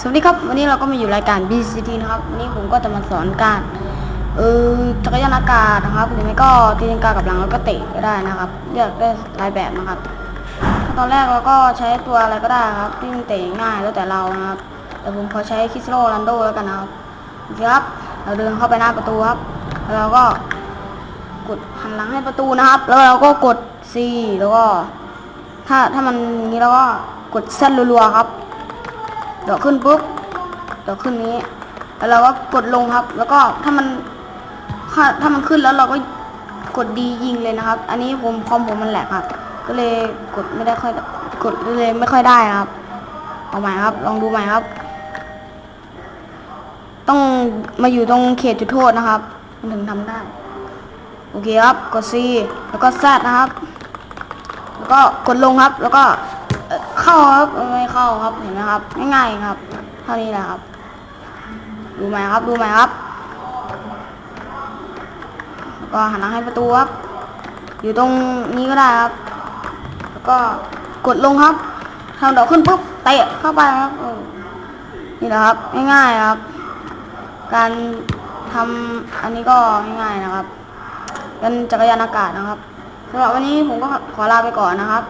สวัสดีครับ วันนี้เราก็มาอยู่รายการ BCT นะครับ วันนี้ผมก็จะมาสอนการเออจักรยานอากาศนะครับหรือไม่ก็ตีลังกากับหลังแล้วก็เตะก็ได้นะครับเลือกได้หลายแบบนะครับ ตอนแรกเราก็ใช้ตัวอะไรก็ได้ครับที่เตะง่ายแล้วแต่เรานะครับแต่ผมขอใช้คิสโรลันโดแล้วกันนะครับครับ เราเดินเข้าไปหน้าประตูครับแล้วเราก็กดหันหลังให้ประตูนะครับ แล้วเราก็กด C แล้วก็ ถ้าถ้ามันนี้เราก็กดเส้นรัวๆครับ ดี๋ยวขึ้นปุ๊บเดี๋ยวขึ้นนี้ แล้วเราก็กดลงครับ แล้วก็ถ้ามันถ้าถ้ามันขึ้นแล้วเราก็กดดียิงเลยนะครับ อันนี้ผมคอมผมมันแหลกครับ ก็เลยกดไม่ได้ค่อยกดเลยไม่ค่อยได้ครับ เอาใหม่ครับ ลองดูใหม่ครับ ต้องมาอยู่ตรงเขตจุดโทษนะครับมันถึงทำได้ โอเคครับ กด C แล้วก็แซดนะครับ แล้วก็กดลงครับ แล้วก็ เข้าครับไม่เข้าครับเห็นไหมครับ ง่ายๆครับ เท่านี้แหละครับ ดูไหมครับ ดูไหมครับ ก็หันหลังให้ประตูครับ อยู่ตรงนี้ก็ได้ครับ แล้วก็กดลงครับทำดอกขึ้นปุ๊บเตะเข้าไปครับนี่แหละครับ ง่ายๆครับ การทำอันนี้ก็ง่ายๆนะครับ เป็นจักรยานอากาศนะครับสำหรับวันนี้ผมก็ขอลาไปก่อนนะครับ